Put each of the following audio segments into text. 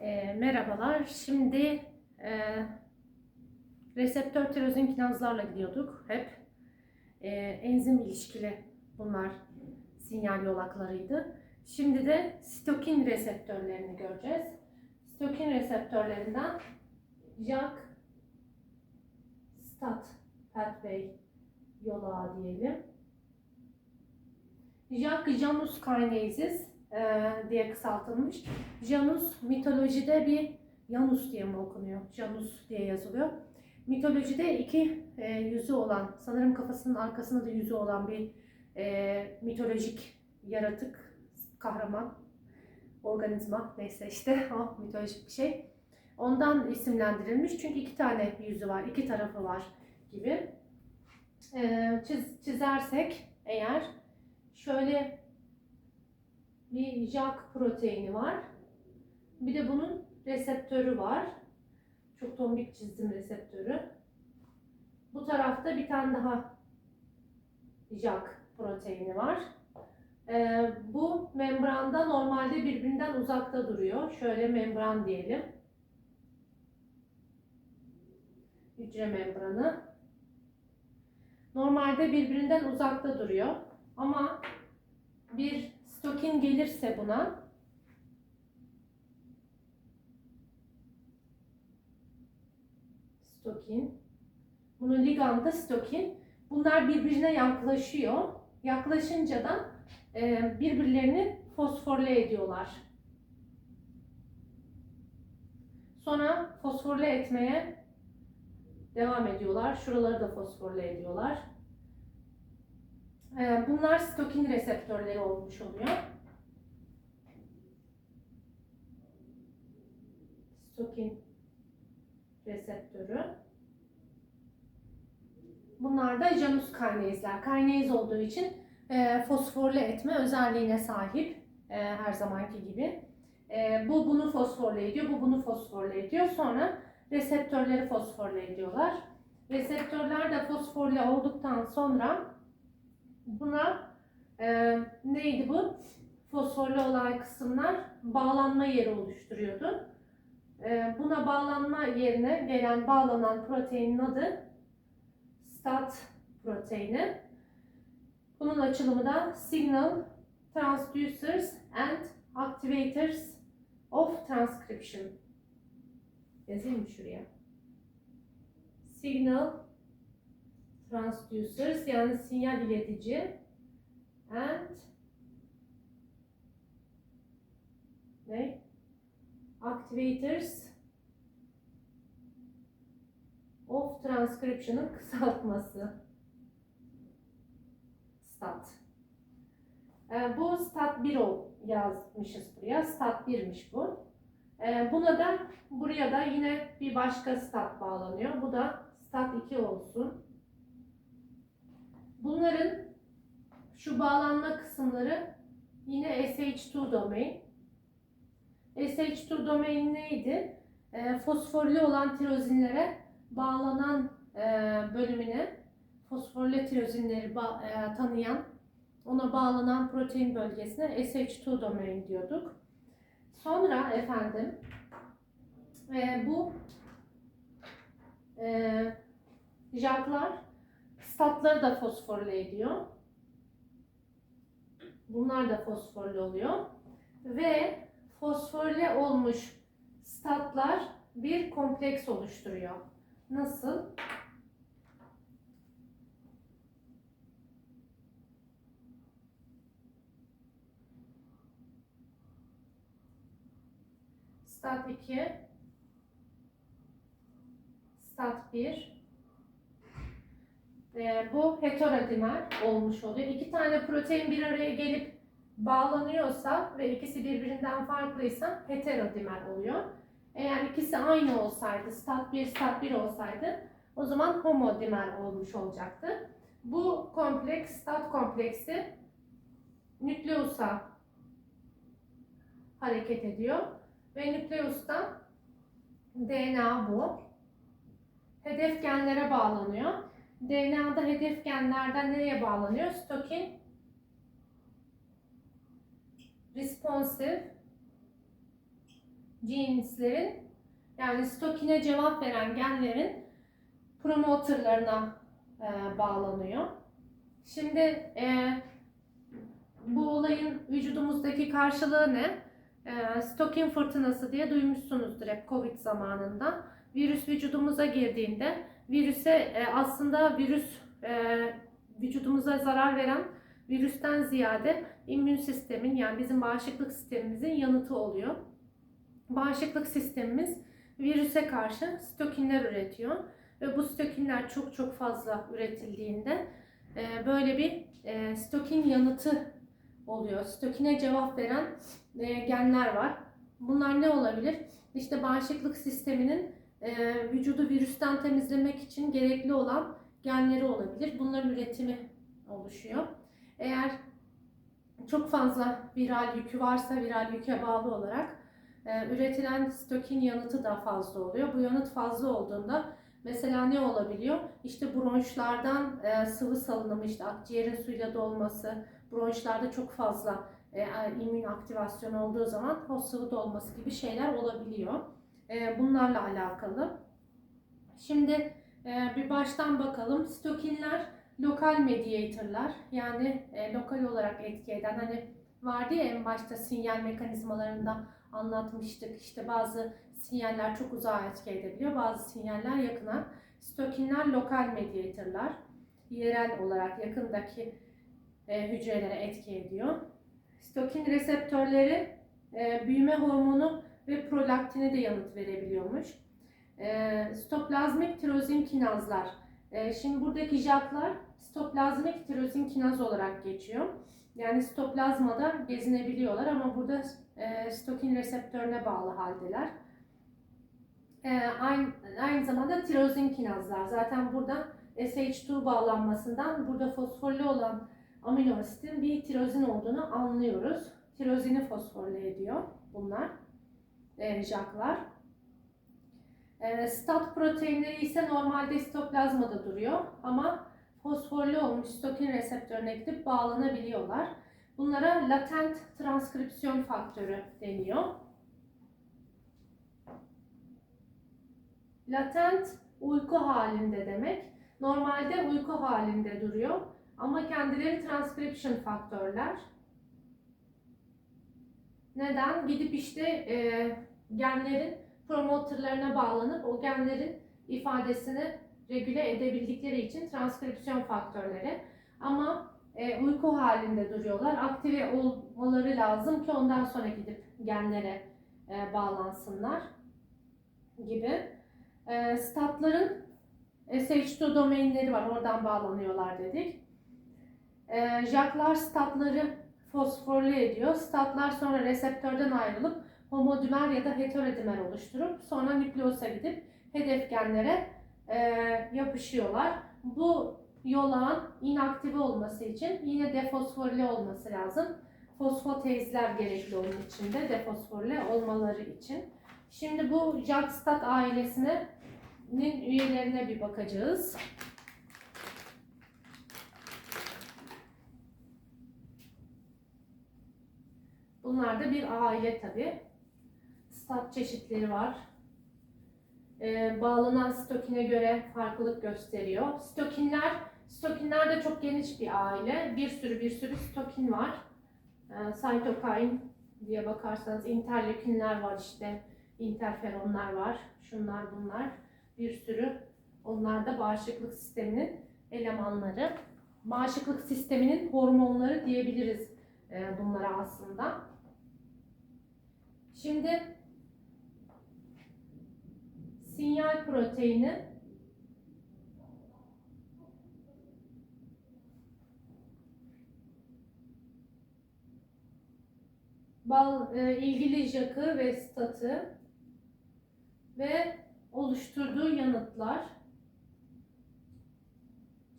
E, merhabalar. Şimdi e, reseptör tirozin kinazlarla gidiyorduk hep. E, enzim ilişkili bunlar sinyal yolaklarıydı. Şimdi de sitokin reseptörlerini göreceğiz. Sitokin reseptörlerinden JAK STAT pathway yolağı diyelim. JAK Janus kinases diye kısaltılmış. Janus mitolojide bir Janus diye mi okunuyor? Janus diye yazılıyor. Mitolojide iki e, yüzü olan, sanırım kafasının arkasında da yüzü olan bir e, mitolojik yaratık, kahraman, organizma neyse işte o mitolojik bir şey. Ondan isimlendirilmiş çünkü iki tane yüzü var, iki tarafı var gibi. E, çiz, çizersek eğer şöyle bir JAK proteini var. Bir de bunun reseptörü var. Çok tombik çizdim reseptörü. Bu tarafta bir tane daha JAK proteini var. Ee, bu membranda normalde birbirinden uzakta duruyor. Şöyle membran diyelim. Hücre membranı. Normalde birbirinden uzakta duruyor. Ama bir stokin gelirse buna stokin bunun ligandı stokin bunlar birbirine yaklaşıyor. Yaklaşınca da e, birbirlerini fosforle ediyorlar. Sonra fosforle etmeye devam ediyorlar. Şuraları da fosforle ediyorlar bunlar stokin reseptörleri olmuş oluyor stokin reseptörü. Bunlar da Janus kinazler. Kinase olduğu için e, fosforle etme özelliğine sahip e, her zamanki gibi. E, bu bunu fosforle ediyor, bu bunu fosforle ediyor. Sonra reseptörleri fosforle ediyorlar. Reseptörler de fosforle olduktan sonra buna e, neydi bu? Fosforlu olan kısımlar bağlanma yeri oluşturuyordu. Ee, Buna bağlanma yerine gelen bağlanan proteinin adı STAT proteini. Bunun açılımı da Signal Transducers and Activators of Transcription. Yazayım mı şuraya? Signal Transducers yani sinyal iletici and ne? Activators of Transcription'ın kısaltması. STAT. Ee, bu STAT 1 ol- yazmışız buraya. STAT 1'miş bu. Ee, buna da buraya da yine bir başka STAT bağlanıyor. Bu da STAT 2 olsun. Bunların şu bağlanma kısımları yine SH2 domain. SH2 domain neydi? E, fosforlu olan tirozinlere bağlanan e, bölümüne fosforlu tirozinleri ba- e, tanıyan ona bağlanan protein bölgesine SH2 domain diyorduk. Sonra efendim e, bu e, JAK'lar statları da fosforlu ediyor. Bunlar da fosforlu oluyor. Ve fosforle olmuş statlar bir kompleks oluşturuyor. Nasıl? Stat 2 Stat 1 Ee, bu heterodimer olmuş oluyor. İki tane protein bir araya gelip bağlanıyorsa ve ikisi birbirinden farklıysa heterodimer oluyor. Eğer ikisi aynı olsaydı, stat 1, stat 1 olsaydı o zaman homodimer olmuş olacaktı. Bu kompleks, stat kompleksi nükleosa hareket ediyor. Ve nükleosta DNA bu. Hedef genlere bağlanıyor. DNA'da hedef genlerden nereye bağlanıyor? Stokin responsive genes'lerin yani stokine cevap veren genlerin promoterlarına e, bağlanıyor. Şimdi e, bu olayın vücudumuzdaki karşılığı ne? E, stokin fırtınası diye duymuşsunuzdur hep Covid zamanında. Virüs vücudumuza girdiğinde virüse e, aslında virüs e, vücudumuza zarar veren virüsten ziyade immün sistemin yani bizim bağışıklık sistemimizin yanıtı oluyor. Bağışıklık sistemimiz virüse karşı stokinler üretiyor ve bu stokinler çok çok fazla üretildiğinde e, böyle bir e, stokin yanıtı oluyor. Stokine cevap veren e, genler var. Bunlar ne olabilir? İşte bağışıklık sisteminin e, vücudu virüsten temizlemek için gerekli olan genleri olabilir. Bunların üretimi oluşuyor. Eğer çok fazla viral yükü varsa viral yüke bağlı olarak e, üretilen stokin yanıtı da fazla oluyor. Bu yanıt fazla olduğunda mesela ne olabiliyor? İşte bronşlardan e, sıvı salınımı, işte akciğerin suyla dolması, bronşlarda çok fazla e, immün aktivasyon olduğu zaman o sıvı dolması gibi şeyler olabiliyor. E, bunlarla alakalı. Şimdi e, bir baştan bakalım. Stokinler lokal mediatorlar yani e, lokal olarak etki eden hani vardı ya en başta sinyal mekanizmalarında anlatmıştık. İşte bazı sinyaller çok uzağa etki edebiliyor, bazı sinyaller yakına. Stokinler lokal mediatorlar. Yerel olarak yakındaki e, hücrelere etki ediyor. Stokin reseptörleri e, büyüme hormonu ve prolaktine de yanıt verebiliyormuş. E, stoplazmik tirozin kinazlar. E, şimdi buradaki jaklar stoplazmik tirozin kinaz olarak geçiyor. Yani stoplazmada gezinebiliyorlar ama burada e, stokin reseptörüne bağlı haldeler. E, aynı, aynı zamanda tirozin kinazlar. Zaten burada SH2 bağlanmasından burada fosforlu olan amino asitin bir tirozin olduğunu anlıyoruz. Tirozini fosforle ediyor bunlar, jaklar. E, stat proteinleri ise normalde sitoplazmada duruyor ama fosforlu olmuş stokin reseptörüne gidip bağlanabiliyorlar. Bunlara latent transkripsiyon faktörü deniyor. Latent uyku halinde demek. Normalde uyku halinde duruyor ama kendileri transcription faktörler. Neden? Gidip işte e, genlerin promoterlarına bağlanıp o genlerin ifadesini regüle edebildikleri için transkripsiyon faktörleri. Ama e, uyku halinde duruyorlar. Aktive olmaları lazım ki ondan sonra gidip genlere e, bağlansınlar gibi. E, statların SH2 domainleri var. Oradan bağlanıyorlar dedik. E, jaklar statları fosforlu ediyor. Statlar sonra reseptörden ayrılıp homodimer ya da heterodimer oluşturup sonra nükleosa gidip hedef genlere e, yapışıyorlar. Bu yolağın inaktive olması için yine defosforle olması lazım. Fosfotezler gerekli onun için de defosforle olmaları için. Şimdi bu Jagstat ailesinin üyelerine bir bakacağız. Bunlar da bir aile tabi. Stat çeşitleri var e, bağlanan stokine göre farklılık gösteriyor. Stokinler, stokinler de çok geniş bir aile. Bir sürü bir sürü stokin var. E, cytokine diye bakarsanız interleukinler var işte. interferonlar var. Şunlar bunlar. Bir sürü. Onlar da bağışıklık sisteminin elemanları. Bağışıklık sisteminin hormonları diyebiliriz e, bunlara aslında. Şimdi sinyal proteini bal, e, ilgili jakı ve statı ve oluşturduğu yanıtlar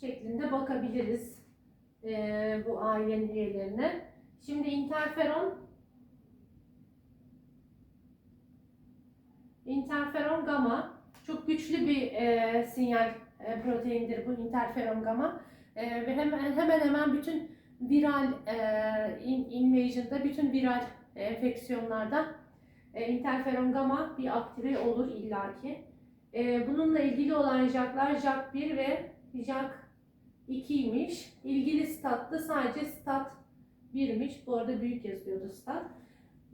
şeklinde bakabiliriz e, bu ailenin üyelerine. Şimdi interferon interferon gamma çok güçlü bir e, sinyal e, proteindir bu interferon gamma e, ve hemen hemen hemen bütün viral e, in, invasion'da bütün viral enfeksiyonlarda e, interferon gamma bir aktive olur illaki. E, bununla ilgili olan JAK'lar JAK 1 ve JAK 2'ymiş. İlgili statta sadece stat 1'miş. Bu arada büyük yazıyordu stat.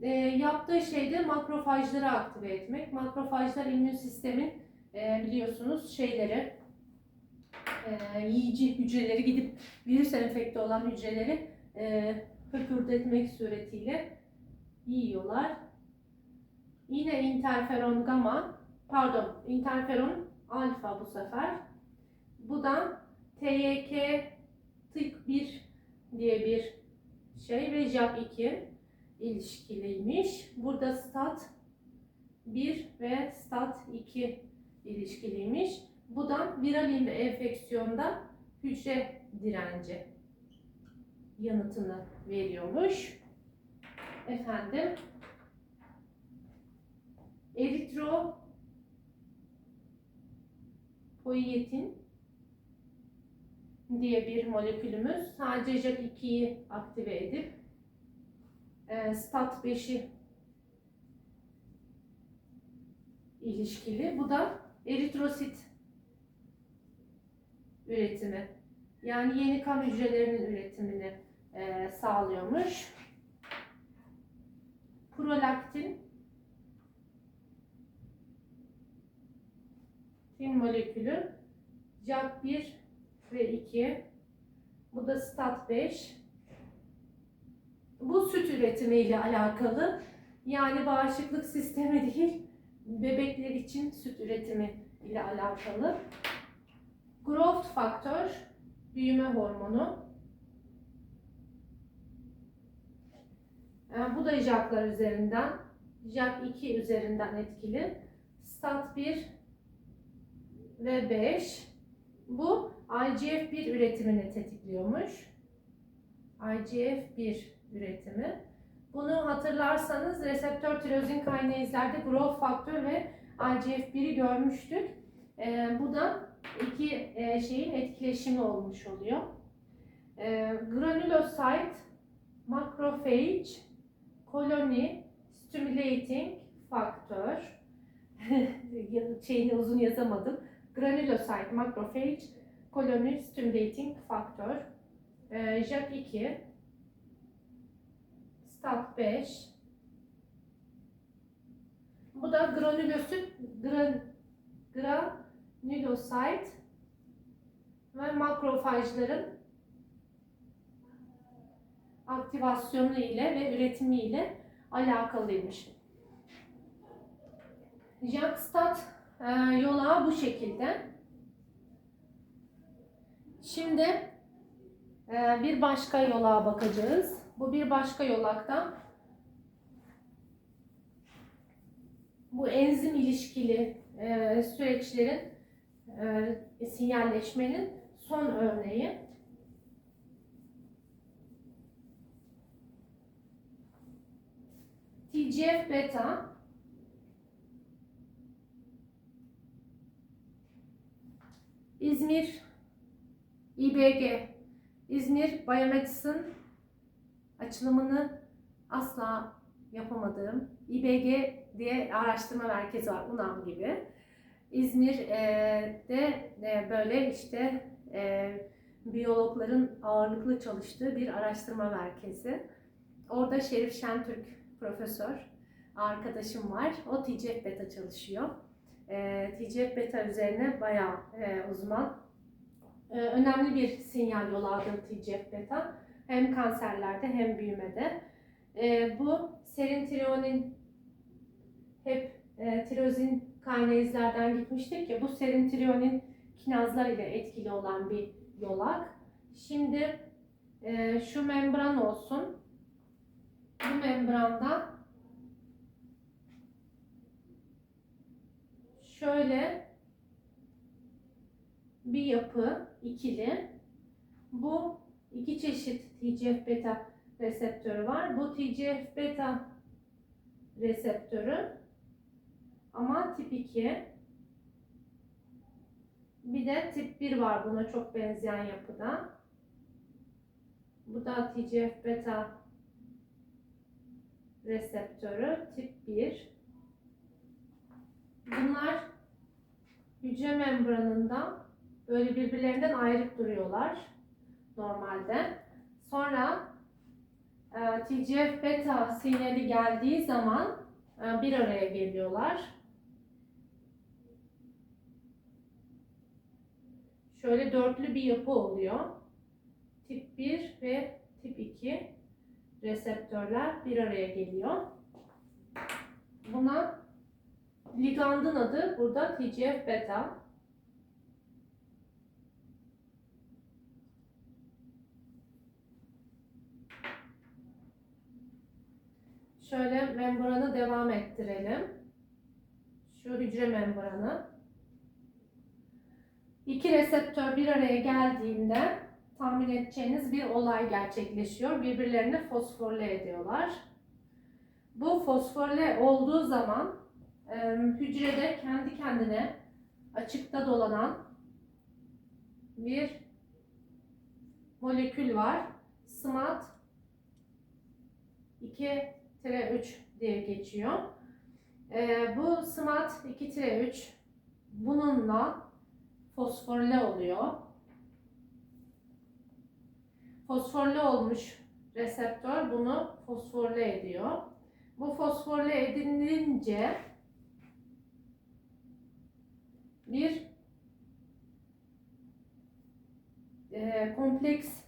E, yaptığı şey de makrofajları aktive etmek. Makrofajlar immün sistemin e, biliyorsunuz şeyleri e, yiyici hücreleri gidip virüs enfekte olan hücreleri e, höpürdetmek suretiyle yiyorlar. Yine interferon gamma, pardon interferon alfa bu sefer. Bu da TYK tık 1 diye bir şey ve JAK2 ilişkiliymiş. Burada stat 1 ve stat 2 ilişkiliymiş. Bu da viral enfeksiyonda hücre direnci yanıtını veriyormuş. Efendim eritro poietin diye bir molekülümüz sadece JAK2'yi aktive edip e, stat 5'i ilişkili. Bu da eritrosit üretimi. Yani yeni kan hücrelerinin üretimini e, sağlıyormuş. Prolaktin tin molekülü JAK1 ve 2 bu da stat 5 bu süt üretimi ile alakalı yani bağışıklık sistemi değil bebekler için süt üretimi ile alakalı growth faktör büyüme hormonu Yani bu da JAK'lar üzerinden, JAK2 üzerinden etkili. STAT 1 ve 5. Bu IGF-1 üretimini tetikliyormuş. IGF-1 üretimi. Bunu hatırlarsanız reseptör tirozin kinezlerde growth faktör ve IGF-1'i görmüştük. Ee, bu da iki e, şeyin etkileşimi olmuş oluyor. Ee, granulocyte, macrophage, colony stimulating faktör şeyini uzun yazamadım. Granulocyte, macrophage, colony stimulating faktör. Ee, JAK2 STAT 5 Bu da granulosit, gran, granulocyte ve makrofajların aktivasyonu ile ve üretimi ile alakalıymış. Jakstat e, yola bu şekilde. Şimdi e, bir başka yola bakacağız. Bu bir başka yolakta bu enzim ilişkili e, süreçlerin e, sinyalleşmenin son örneği. TGF beta. İzmir İBG İzmir Biomedicine açılımını asla yapamadığım İBG diye araştırma merkezi var UNAM gibi. İzmir'de e, böyle işte e, biyologların ağırlıklı çalıştığı bir araştırma merkezi. Orada Şerif Şentürk profesör arkadaşım var. O TGF beta çalışıyor. E, TGF beta üzerine bayağı uzman. Önemli bir sinyal yolağıdır TGF beta. Hem kanserlerde hem büyümede. E, bu serin tironin hep e, tirozin kaynezlerden gitmiştik ya bu serin tironin kinazlar ile etkili olan bir yolak. Şimdi e, şu membran olsun. Bu membranda şöyle bir yapı ikili. Bu iki çeşit TGF-beta reseptörü var. Bu TGF-beta reseptörü ama tip 2. Bir de tip 1 var buna çok benzeyen yapıda. Bu da TGF-beta reseptörü tip 1. Bunlar hücre membranında böyle birbirlerinden ayrık duruyorlar normalde. Sonra e, TGF beta sinyali geldiği zaman e, bir araya geliyorlar. Şöyle dörtlü bir yapı oluyor. Tip 1 ve tip 2 reseptörler bir araya geliyor. Buna ligandın adı burada TGF beta. Şöyle membranı devam ettirelim. Şu hücre membranı. İki reseptör bir araya geldiğinde tahmin edeceğiniz bir olay gerçekleşiyor. Birbirlerini fosforle ediyorlar. Bu fosforle olduğu zaman hücrede kendi kendine açıkta dolanan bir molekül var. SMAD 2-3 diye geçiyor. E, bu SMAD 2-3 bununla fosforle oluyor. Fosforle olmuş reseptör bunu fosforle ediyor. Bu fosforle edilince bir e, kompleks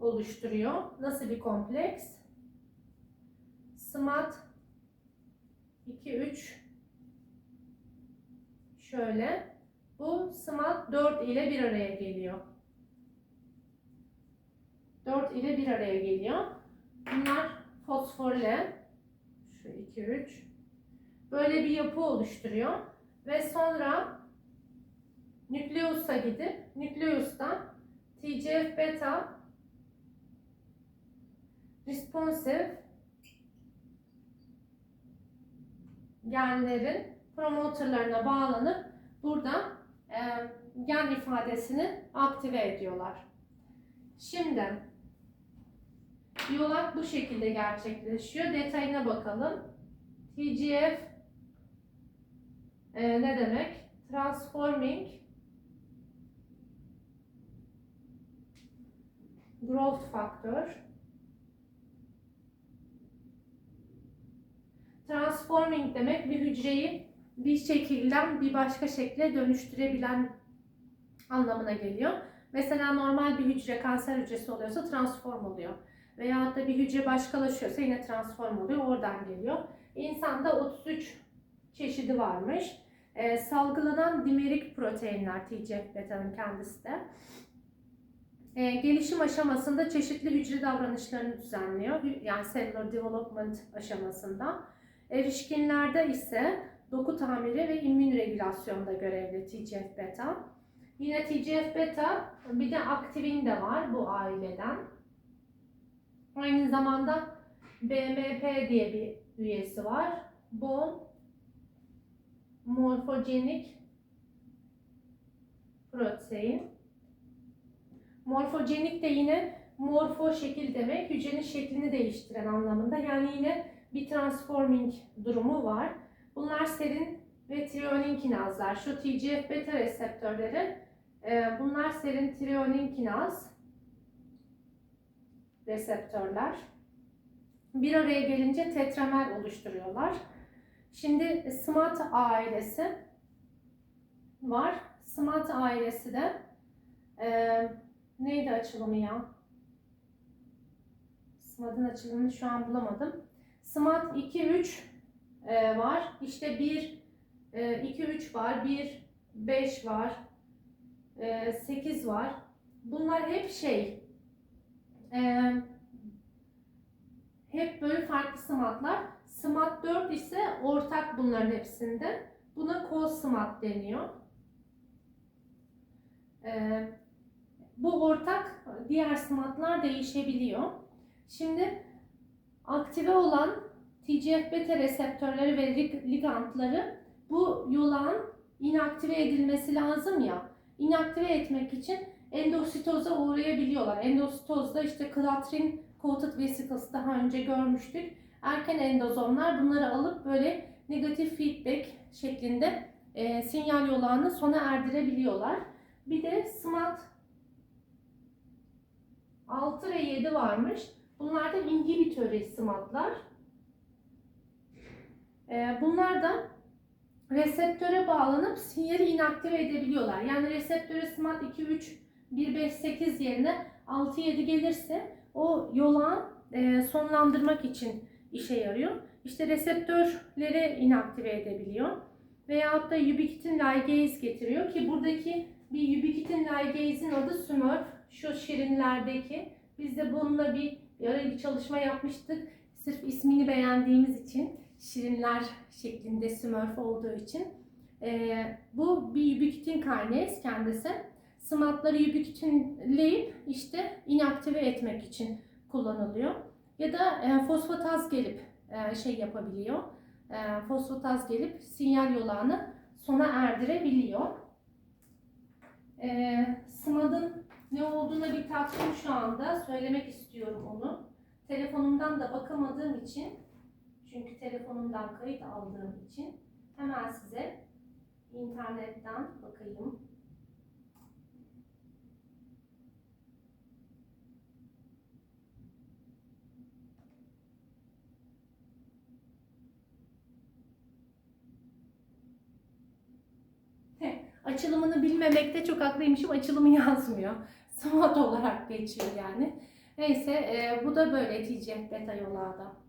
oluşturuyor. Nasıl bir kompleks? SMAD 2 3 şöyle. Bu SMAD 4 ile bir araya geliyor. 4 ile bir araya geliyor. Bunlar fosforle. Şu 2 3 böyle bir yapı oluşturuyor. Ve sonra nükleus'a gidip nükleus'tan TGF beta responsive genlerin promoterlarına bağlanıp burada e, gen ifadesini aktive ediyorlar. Şimdi yolak bu şekilde gerçekleşiyor. Detayına bakalım. TGF e, ne demek? Transforming Growth Factor Transforming demek bir hücreyi bir şekilden bir başka şekle dönüştürebilen anlamına geliyor. Mesela normal bir hücre kanser hücresi oluyorsa transform oluyor. Veyahut da bir hücre başkalaşıyorsa yine transform oluyor. Oradan geliyor. İnsanda 33 çeşidi varmış. Ee, salgılanan dimerik proteinler TGF beta'nın kendisi de. Ee, gelişim aşamasında çeşitli hücre davranışlarını düzenliyor. Yani cellular development aşamasında. Erişkinlerde ise doku tamiri ve immün regülasyonda görevli TGF beta. Yine TGF beta bir de aktivin de var bu aileden. Aynı zamanda BMP diye bir üyesi var. Bone morfogenik protein. Morfogenik de yine morfo şekil demek, hücrenin şeklini değiştiren anlamında. Yani yine bir transforming durumu var. Bunlar serin ve trionin kinazlar. Şu TGF beta reseptörleri e, bunlar serin trionin kinaz reseptörler. Bir araya gelince tetramer oluşturuyorlar. Şimdi SMAT ailesi var. SMAT ailesi de e, neydi açılımı ya? SMAT'ın açılımını şu an bulamadım. SMAT 2 3 e, var. İşte 1 e, 2 3 var. 1 5 var. E, 8 var. Bunlar hep şey e, hep böyle farklı SMAT'lar. SMAT 4 ise ortak bunların hepsinde. Buna co-SMAT deniyor. E, bu ortak diğer SMAT'lar değişebiliyor. Şimdi aktive olan TGF beta reseptörleri ve ligandları bu yolağın inaktive edilmesi lazım ya. İnaktive etmek için endositoza uğrayabiliyorlar. Endositozda işte klatrin coated vesicles daha önce görmüştük. Erken endozomlar bunları alıp böyle negatif feedback şeklinde e, sinyal yolağını sona erdirebiliyorlar. Bir de SMAT 6 ve 7 varmış. Bunlar da inhibitörü SMAT'lar. E, bunlar da reseptöre bağlanıp sinyali inaktive edebiliyorlar. Yani reseptöre SMAT 2, 3, 1, 5, 8 yerine 6, 7 gelirse o yolağın e, sonlandırmak için işe yarıyor. İşte reseptörleri inaktive edebiliyor. Veyahut da ubiquitin ligase getiriyor ki buradaki bir ubiquitin ligase'in adı Smurf. Şu şirinlerdeki. Biz de bununla bir, bir ara bir çalışma yapmıştık. Sırf ismini beğendiğimiz için şirinler şeklinde Smurf olduğu için. Ee, bu bir ubiquitin kinase kendisi. SMAT'ları ubiquitinleyip işte inaktive etmek için kullanılıyor. Ya da e, fosfataz gelip e, şey yapabiliyor. E, fosfataz gelip sinyal yolağını sona erdirebiliyor. E, SMAD'ın ne olduğuna bir taktım şu anda. Söylemek istiyorum onu. Telefonumdan da bakamadığım için çünkü telefonumdan kayıt aldığım için hemen size internetten bakayım. Açılımını bilmemekte çok haklıymışım. Açılımı yazmıyor. SWOT olarak geçiyor yani. Neyse e, bu da böyle TGF beta yollarda.